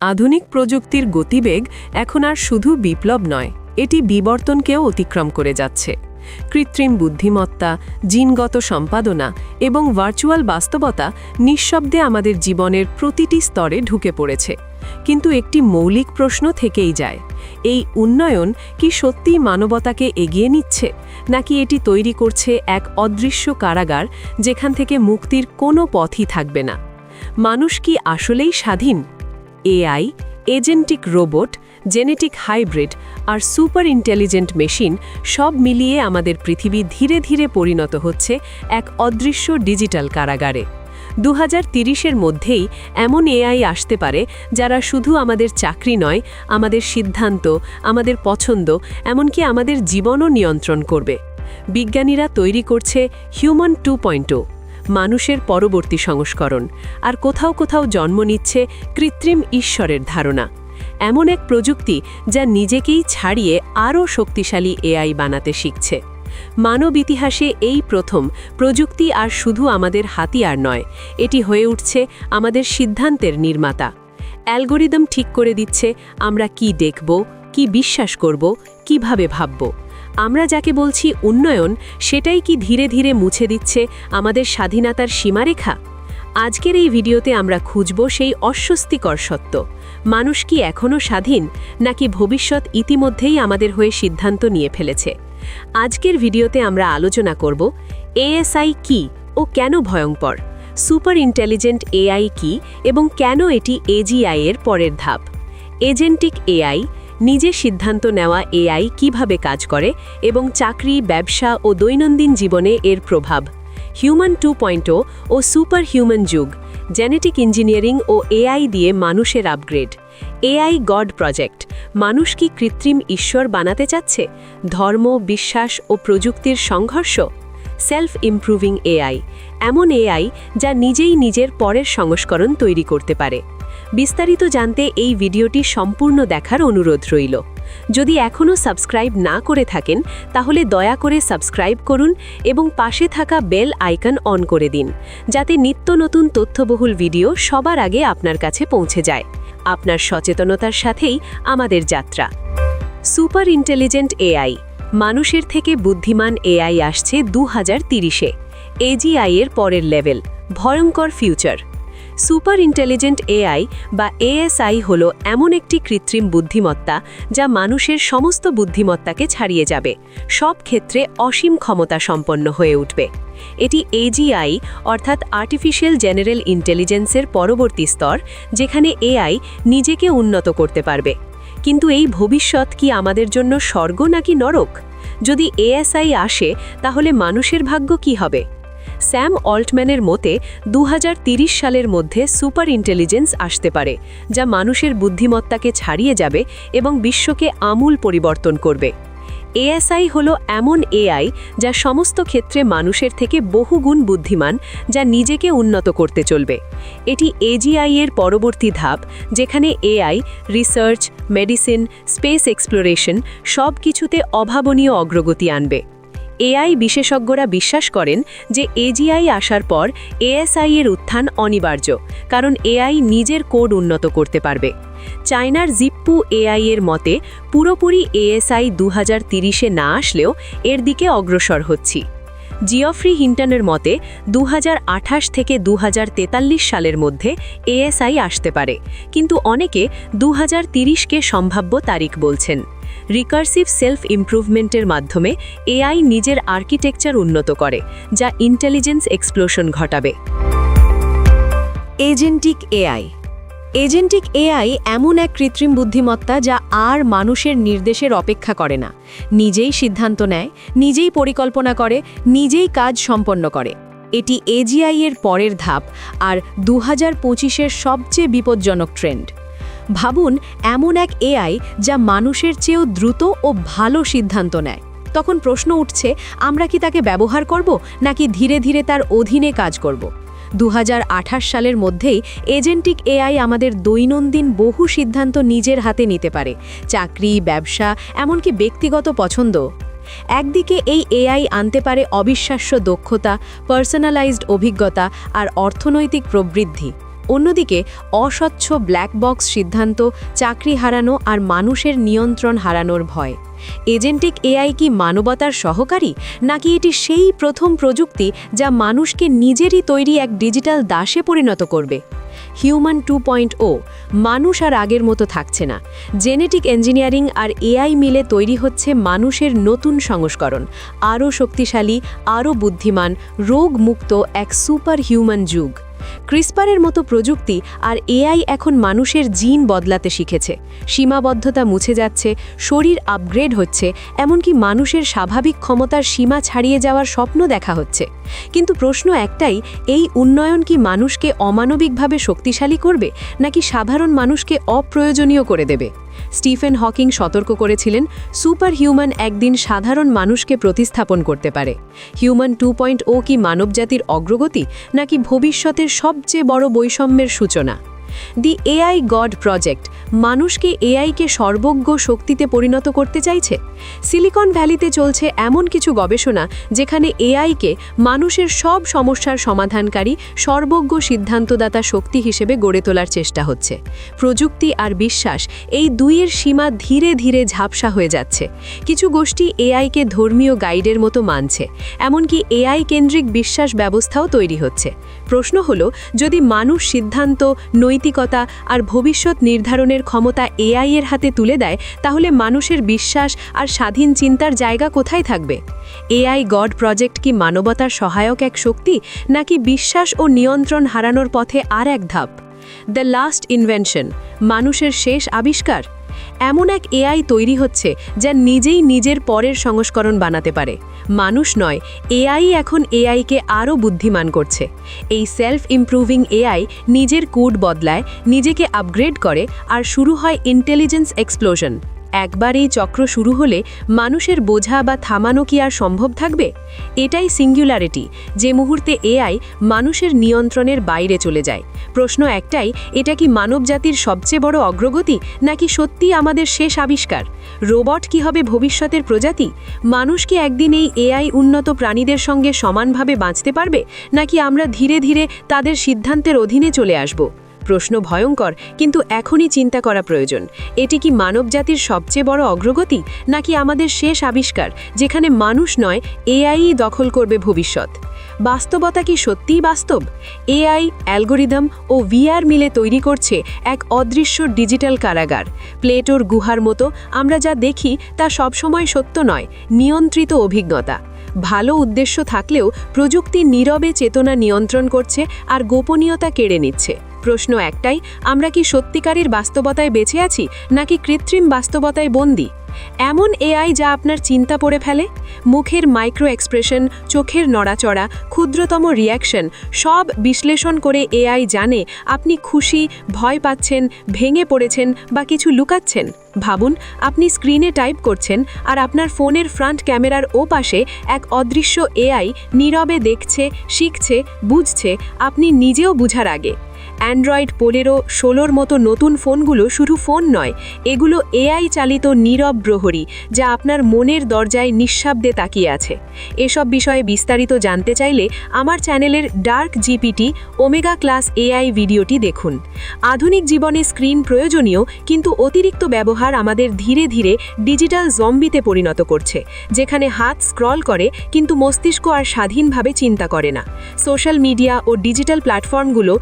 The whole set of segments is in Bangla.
আধুনিক প্রযুক্তির গতিবেগ এখন আর শুধু বিপ্লব নয়, এটি বিবর্তনকেও অতিক্রম করে যাচ্ছে। কৃত্রিম বুদ্ধিমত্তা, জিনগত সম্পাদনা এবং ভার্চুয়াল বাস্তবতা নিঃশব্দে আমাদের জীবনের প্রতিটি স্তরে ঢুকে পড়েছে। কিন্তু একটি মৌলিক প্রশ্ন থেকেই যায়, এই উন্নয়ন কি সত্যিই মানবতাকে এগিয়ে নিচ্ছে, নাকি এটি তৈরি করছে এক অদৃশ্য কারাগার যেখান থেকে মুক্তির কোনো পথই থাকবে না? মানুষ কি আসলেই স্বাধীন? AI, agentic robot, genetic hybrid আর সুপার ইন্টেলিজেন্ট মেশিন সব মিলিয়ে আমাদের পৃথিবী ধীরে ধীরে পরিণত হচ্ছে এক অদৃশ্য ডিজিটাল কারাগারে। দু হাজার তিরিশের মধ্যেই এমন এআই আসতে পারে যারা শুধু আমাদের চাকরি নয়, আমাদের সিদ্ধান্ত, আমাদের পছন্দ, এমনকি আমাদের জীবনও নিয়ন্ত্রণ করবে। বিজ্ঞানীরা তৈরি করছে হিউম্যান টু মানুষের পরবর্তী সংস্করণ, আর কোথাও কোথাও জন্ম নিচ্ছে কৃত্রিম ঈশ্বরের ধারণা। এমন এক প্রযুক্তি যা নিজেকেই ছাড়িয়ে আরও শক্তিশালী এআই বানাতে শিখছে। মানব ইতিহাসে এই প্রথম প্রযুক্তি আর শুধু আমাদের হাতিয়ার নয়, এটি হয়ে উঠছে আমাদের সিদ্ধান্তের নির্মাতা। অ্যালগোরিদম ঠিক করে দিচ্ছে আমরা কি দেখব, কি বিশ্বাস করব, কীভাবে ভাবব। আমরা যাকে বলছি উন্নয়ন, সেটাই কি ধীরে ধীরে মুছে দিচ্ছে আমাদের স্বাধীনতার সীমারেখা? আজকের এই ভিডিওতে আমরা খুঁজব সেই অস্বস্তিকর সত্য। মানুষ কি এখনও স্বাধীন, নাকি ভবিষ্যৎ ইতিমধ্যেই আমাদের হয়ে সিদ্ধান্ত নিয়ে ফেলেছে? আজকের ভিডিওতে আমরা আলোচনা করব, এএসআই কি ও কেন ভয়ঙ্কর সুপার ইন্টেলিজেন্ট এআই কি এবং কেন এটি এজিআই এর পরের ধাপ? এজেন্টিক এআই নিজে সিদ্ধান্ত নেওয়া এআই কীভাবে কাজ করে এবং চাকরি, ব্যবসা ও দৈনন্দিন জীবনে এর প্রভাব। হিউম্যান টু ও সুপার হিউম্যান যুগ জেনেটিক ইঞ্জিনিয়ারিং ও এআই দিয়ে মানুষের আপগ্রেড এআই গড প্রজেক্ট, মানুষ কি কৃত্রিম ঈশ্বর বানাতে চাচ্ছে? ধর্ম, বিশ্বাস ও প্রযুক্তির সংঘর্ষ? সেলফ ইমপ্রুভিং এআই, এমন এআই যা নিজেই নিজের পরের সংস্করণ তৈরি করতে পারে। বিস্তারিত জানতে এই ভিডিওটি সম্পূর্ণ দেখার অনুরোধ রইল। যদি এখনও সাবস্ক্রাইব না করে থাকেন, তাহলে দয়া করে সাবস্ক্রাইব করুন এবং পাশে থাকা বেল আইকন অন করে দিন, যাতে নিত্য নতুন তথ্যবহুল ভিডিও সবার আগে আপনার কাছে পৌঁছে যায়। আপনার সচেতনতার সাথেই আমাদের যাত্রা। সুপার ইন্টেলিজেন্ট এআই, মানুষের থেকে বুদ্ধিমান এআই আসছে দু হাজার তিরিশে এজিআই এর পরের লেভেল, ভয়ঙ্কর ফিউচার। সুপার ইন্টেলিজেন্ট এআই বা এএসআই হল এমন একটি কৃত্রিম বুদ্ধিমত্তা যা মানুষের সমস্ত বুদ্ধিমত্তাকে ছাড়িয়ে যাবে, সব ক্ষেত্রে অসীম ক্ষমতা সম্পন্ন হয়ে উঠবে। এটি এজিআই অর্থাৎ আর্টিফিশিয়াল জেনারেল ইন্টেলিজেন্সের পরবর্তী স্তর, যেখানে এআই নিজেকে উন্নত করতে পারবে। কিন্তু এই ভবিষ্যৎ কি আমাদের জন্য স্বর্গ নাকি নরক? যদি এএসআই আসে, তাহলে মানুষের ভাগ্য কি হবে? স্যাম অল্টম্যানের মতে দু সালের মধ্যে সুপার ইন্টেলিজেন্স আসতে পারে, যা মানুষের বুদ্ধিমত্তাকে ছাড়িয়ে যাবে এবং বিশ্বকে আমূল পরিবর্তন করবে। এএসআই হল এমন এআই যা সমস্ত ক্ষেত্রে মানুষের থেকে বহুগুণ বুদ্ধিমান, যা নিজেকে উন্নত করতে চলবে। এটি এজিআই এর পরবর্তী ধাপ, যেখানে AI, research, medicine, space exploration সব কিছুতে অভাবনীয় অগ্রগতি আনবে। এআই বিশেষজ্ঞরা বিশ্বাস করেন যে এজিআই আসার পর এএসআই এর উত্থান অনিবার্য, কারণ এআই নিজের কোড উন্নত করতে পারবে। চায়নার জিপ্পু এআই এর মতে, পুরোপুরি এএসআই দু হাজার না আসলেও এর দিকে অগ্রসর হচ্ছি। জিওফ্রি হিন্টনের মতে দু হাজার আঠাশ থেকে দু হাজার তেতাল্লিশ সালের মধ্যে এএসআই আসতে পারে, কিন্তু অনেকে দু কে সম্ভাব্য তারিখ বলছেন। রিকার্সিভ সেলফ ইমপ্রুভমেন্টের মাধ্যমে এআই নিজের আর্কিটেকচার উন্নত করে, যা ইন্টেলিজেন্স এক্সপ্লোশন ঘটাবে। এজেন্টিক এআই এজেন্টিক এআই এমন এক কৃত্রিম বুদ্ধিমত্তা যা আর মানুষের নির্দেশের অপেক্ষা করে না। নিজেই সিদ্ধান্ত নেয়, নিজেই পরিকল্পনা করে, নিজেই কাজ সম্পন্ন করে। এটি এজিআই এর পরের ধাপ, আর দু হাজার সবচেয়ে বিপজ্জনক ট্রেন্ড ভাবুন এমন এক এআই যা মানুষের চেয়েও দ্রুত ও ভালো সিদ্ধান্ত নেয়। তখন প্রশ্ন উঠছে, আমরা কি তাকে ব্যবহার করব, নাকি ধীরে ধীরে তার অধীনে কাজ করব? দু হাজার আঠাশ সালের মধ্যেই এজেন্টিক এআই আমাদের দৈনন্দিন বহু সিদ্ধান্ত নিজের হাতে নিতে পারে, চাকরি, ব্যবসা, এমনকি ব্যক্তিগত পছন্দ। একদিকে এই এআই আনতে পারে অবিশ্বাস্য দক্ষতা, পার্সোনালাইজড অভিজ্ঞতা আর অর্থনৈতিক প্রবৃদ্ধি। অন্যদিকে, অস্বচ্ছ ব্ল্যাক বক্স সিদ্ধান্ত, চাকরি হারানো আর মানুষের নিয়ন্ত্রণ হারানোর ভয়। এজেন্টিক এআই কি মানবতার সহকারী, নাকি এটি সেই প্রথম প্রযুক্তি যা মানুষকে নিজেরই তৈরি এক ডিজিটাল দাসে পরিণত করবে? হিউম্যান টু পয়েন্ট ও মানুষ আর আগের মতো থাকছে না। জেনেটিক ইঞ্জিনিয়ারিং আর এআই মিলে তৈরি হচ্ছে মানুষের নতুন সংস্করণ। আরও শক্তিশালী, আরও বুদ্ধিমান, রোগমুক্ত এক সুপার হিউম্যান যুগ। ক্রিসপারের মতো প্রযুক্তি আর এআই এখন মানুষের জিন বদলাতে শিখেছে। সীমাবদ্ধতা মুছে যাচ্ছে, শরীর আপগ্রেড হচ্ছে, এমনকি মানুষের স্বাভাবিক ক্ষমতার সীমা ছাড়িয়ে যাওয়ার স্বপ্ন দেখা হচ্ছে। কিন্তু প্রশ্ন একটাই, এই উন্নয়ন কি মানুষকে অমানবিকভাবে শক্তিশালী করবে, নাকি সাধারণ মানুষকে অপ্রয়োজনীয় করে দেবে? স্টিফেন হকিং সতর্ক করেছিলেন সুপার হিউম্যান একদিন সাধারণ মানুষকে প্রতিস্থাপন করতে পারে। হিউম্যান টু পয়েন্ট ও কি মানবজাতির অগ্রগতি নাকি ভবিষ্যতের সবচেয়ে বড় বৈষম্যের সূচনা? দি এআই গড প্রজেক্ট মানুষকে এআইকে সর্বজ্ঞ শক্তিতে পরিণত করতে চাইছে? সিলিকন ভ্যালিতে চলছে এমন কিছু গবেষণা যেখানে এআইকে মানুষের সব সমস্যার সমাধানকারী, সর্বজ্ঞ সিদ্ধান্তদাতা শক্তি হিসেবে গড়ে তোলার চেষ্টা হচ্ছে। প্রযুক্তি আর বিশ্বাস এই দুইয়ের সীমা ধীরে ধীরে ঝাপসা হয়ে যাচ্ছে। কিছু গোষ্ঠী এআইকে ধর্মীয় গাইডের মতো মানছে, এমনকি এআই কেন্দ্রিক বিশ্বাস ব্যবস্থাও তৈরি হচ্ছে। প্রশ্ন হলো, যদি মানুষ সিদ্ধান্ত নৈতিকতা আর ভবিষ্যৎ নির্ধারণের ক্ষমতা এআই এর হাতে তুলে দেয়, তাহলে মানুষের বিশ্বাস আর স্বাধীন চিন্তার জায়গা কোথায় থাকবে? এআই গড প্রজেক্ট কি মানবতার সহায়ক এক শক্তি, নাকি বিশ্বাস ও নিয়ন্ত্রণ হারানোর পথে আর এক ধাপ? দ্য লাস্ট ইনভেনশন, মানুষের শেষ আবিষ্কার? এমন এক এআই তৈরি হচ্ছে যা নিজেই নিজের পরের সংস্করণ বানাতে পারে। মানুষ নয়, এআই এখন এআইকে আরও বুদ্ধিমান করছে। এই সেলফ ইমপ্রুভিং এআই নিজের কোড বদলায়, নিজেকে আপগ্রেড করে, আর শুরু হয় ইন্টেলিজেন্স এক্সপ্লোশন একবার এই চক্র শুরু হলে মানুষের বোঝা বা থামানো কি আর সম্ভব থাকবে? এটাই সিঙ্গুলারিটি যে মুহূর্তে এআই মানুষের নিয়ন্ত্রণের বাইরে চলে যায়। প্রশ্ন একটাই, এটা কি মানবজাতির সবচেয়ে বড় অগ্রগতি, নাকি সত্যি আমাদের শেষ আবিষ্কার? রোবট কি হবে ভবিষ্যতের প্রজাতি? মানুষ কি একদিন এই এআই উন্নত প্রাণীদের সঙ্গে সমানভাবে বাঁচতে পারবে, নাকি আমরা ধীরে ধীরে তাদের সিদ্ধান্তের অধীনে চলে আসব? প্রশ্ন ভয়ঙ্কর, কিন্তু এখনই চিন্তা করা প্রয়োজন। এটি কি মানবজাতির সবচেয়ে বড় অগ্রগতি, নাকি আমাদের শেষ আবিষ্কার, যেখানে মানুষ নয় এআই দখল করবে ভবিষ্যৎ? বাস্তবতা কি সত্যিই বাস্তব? এআই, অ্যালগোরিদম ও ভিআর মিলে তৈরি করছে এক অদৃশ্য ডিজিটাল কারাগার। প্লেটোর গুহার মতো আমরা যা দেখি, তা সবসময় সত্য নয়, নিয়ন্ত্রিত অভিজ্ঞতা। ভালো উদ্দেশ্য থাকলেও প্রযুক্তি নীরবে চেতনা নিয়ন্ত্রণ করছে আর গোপনীয়তা কেড়ে নিচ্ছে। প্রশ্ন একটাই, আমরা কি সত্যিকারের বাস্তবতায় বেঁচে আছি, নাকি কৃত্রিম বাস্তবতায় বন্দি? এমন এআই যা আপনার চিন্তা পড়ে ফেলে? মুখের মাইক্রো এক্সপ্রেশন, চোখের নড়াচড়া, ক্ষুদ্রতম রিয়াকশন, সব বিশ্লেষণ করে এআই জানে আপনি খুশি, ভয় পাচ্ছেন, ভেঙে পড়েছেন বা কিছু লুকাচ্ছেন। ভাবুন, আপনি স্ক্রিনে টাইপ করছেন আর আপনার ফোনের ফ্রন্ট ক্যামেরার ও পাশে এক অদৃশ্য এআই নীরবে দেখছে, শিখছে, বুঝছে, আপনি নিজেও বুঝার আগে। অ্যান্ড্রয়েড পোলেরো ষোলোর মতো নতুন ফোনগুলো শুধু ফোন নয়, এগুলো এআই চালিত নীরব প্রহরী যা আপনার মনের দরজায় নিঃশব্দে তাকিয়ে আছে। এসব বিষয়ে বিস্তারিত জানতে চাইলে আমার চ্যানেলের dark GPT omega class AI ভিডিওটি দেখুন। আধুনিক জীবনে স্ক্রিন প্রয়োজনীয়, কিন্তু অতিরিক্ত ব্যবহার আমাদের ধীরে ধীরে ডিজিটাল জম্বিতে পরিণত করছে, যেখানে হাত স্ক্রল করে, কিন্তু মস্তিষ্ক আর স্বাধীনভাবে চিন্তা করে না। সোশ্যাল মিডিয়া ও ডিজিটাল প্ল্যাটফর্মগুলো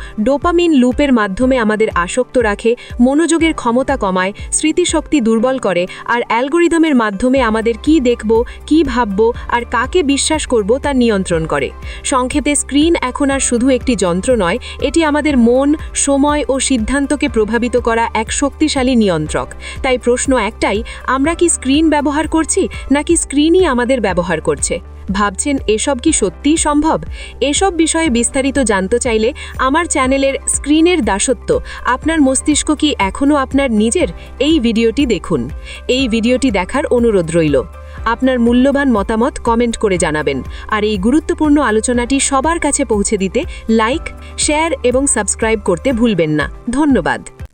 ডোপামিন লুপের মাধ্যমে আমাদের আসক্ত রাখে, মনোযোগের ক্ষমতা কমায়, স্মৃতিশক্তি দুর্বল করে, আর অ্যালগোরিদমের মাধ্যমে আমাদের কি দেখব, কি ভাবব, আর কাকে বিশ্বাস করব তা নিয়ন্ত্রণ করে। সংক্ষেপে, স্ক্রিন এখন আর শুধু একটি যন্ত্র নয়, এটি আমাদের মন, সময় ও সিদ্ধান্তকে প্রভাবিত করা এক শক্তিশালী নিয়ন্ত্রক। তাই প্রশ্ন একটাই, আমরা কি স্ক্রিন ব্যবহার করছি, নাকি স্ক্রিনই আমাদের ব্যবহার করছে? ভাবছেন, এসব কি সত্যিই সম্ভব? এসব বিষয়ে বিস্তারিত জানতে চাইলে আমার চ্যানেলের স্ক্রিনের দাসত্ব। আপনার মস্তিষ্ক কি এখনও আপনার নিজের? এই ভিডিওটি দেখুন। এই ভিডিওটি দেখার অনুরোধ রইল। আপনার মূল্যবান মতামত কমেন্ট করে জানাবেন। আর এই গুরুত্বপূর্ণ আলোচনাটি সবার কাছে পৌঁছে দিতে লাইক, শেয়ার এবং সাবস্ক্রাইব করতে ভুলবেন না। ধন্যবাদ।